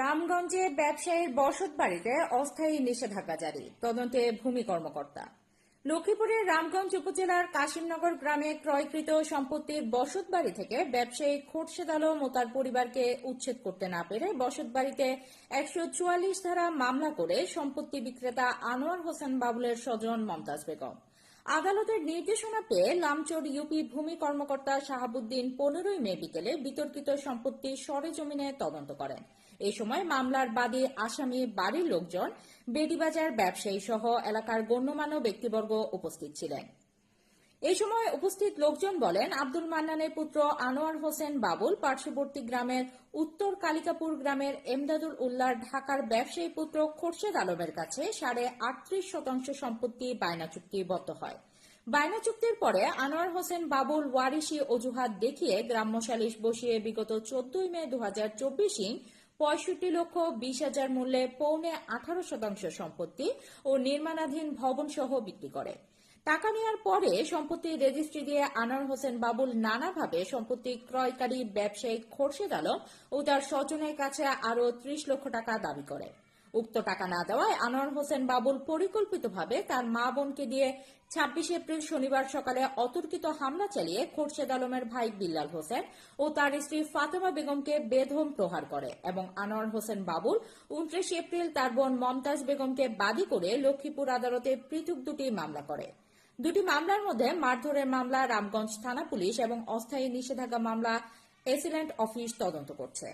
রামগঞ্জে ব্যবসায়ীর বসত বাড়িতে অস্থায়ী নিষেধাজ্ঞা জারি। তদন্তে ভূমি কর্মকর্তা। লক্ষ্মীপুরের রামগঞ্জ উপজেলার কাশিমনগর গ্রামে ক্রয়কৃত সম্পত্তির বসত বাড়ি থেকে ব্যবসায়ী খোরশেদ আলম ও তার পরিবারকে উচ্ছেদ করতে না পেরে বসত বাড়িতে একশো চুয়াল্লিশ ধারা মামলা করে সম্পত্তি বিক্রেতা আনোয়ার হোসেন বাবুলের স্বজন মমতাজ বেগম। আদালতের নির্দেশনা পেয়ে লামচর ইউপি ভূমি কর্মকর্তা শাহাবুদ্দিন পনেরোই মে বিকেলে বিতর্কিত সম্পত্তি সরেজমিনে তদন্ত করেন। এই সময় মামলার বাদী আসামি বাড়ির লোকজন, বেডিবাজার ব্যবসায়ী সহ এলাকার গণ্যমান্য ব্যক্তিবর্গ উপস্থিত ছিলেন। এই সময় উপস্থিত লোকজন বলেন, আব্দুল মান্নানের পুত্র আনোয়ার হোসেন বাবুল পার্শ্ববর্তী গ্রামের উত্তর কালিকাপুর গ্রামের এমদাদুল উল্লার ঢাকার ব্যবসায়ী পুত্র খোরশেদ আলমের কাছে সাড়ে আটত্রিশ শতাংশ সম্পত্তি বায়না চুক্তিবদ্ধ হয়। বায়না চুক্তির পরে আনোয়ার হোসেন বাবুল ওয়ারিশি অজুহাত দেখিয়ে গ্রাম্য সালিশ বসিয়ে বিগত চোদ্দই মে দু হাজার চব্বিশে পঁয়ষট্টি লক্ষ বিশ হাজার মূল্যে পৌনে আঠারো শতাংশ সম্পত্তি ও নির্মাণাধীন ভবন সহ বিক্রি করে। টাকা নেওয়ার পরে সম্পত্তি রেজিস্ট্রি দিয়ে আনোয়ার হোসেন বাবুল নানাভাবে সম্পত্তি ক্রয়কারী ব্যবসায়ী খোরশেদ আলম ও তার স্বজনের কাছে আরও ত্রিশ লক্ষ টাকা দাবি করে। উক্ত টাকা না দেওয়ায় আনোয়ার হোসেন বাবুল পরিকল্পিতভাবে তার মা বোনকে দিয়ে ছাব্বিশে এপ্রিল শনিবার সকালে অতর্কিত হামলা চালিয়ে খোরশেদ আলমের ভাই বিল্লাল হোসেন ও তার স্ত্রী ফাতেমা বেগমকে বেধম প্রহার করে এবং আনোয়ার হোসেন বাবুল উনত্রিশ এপ্রিল তার বোন মমতাজ বেগমকে বাদী করে লক্ষ্মীপুর আদালতে পৃথক দুটি মামলা করে। দুটি মামলার মধ্যে মারধরের মামলা রামগঞ্জ থানা পুলিশ এবং অস্থায়ী নিষেধাজ্ঞা মামলা এসিলেন্ট অফিস তদন্ত করছে।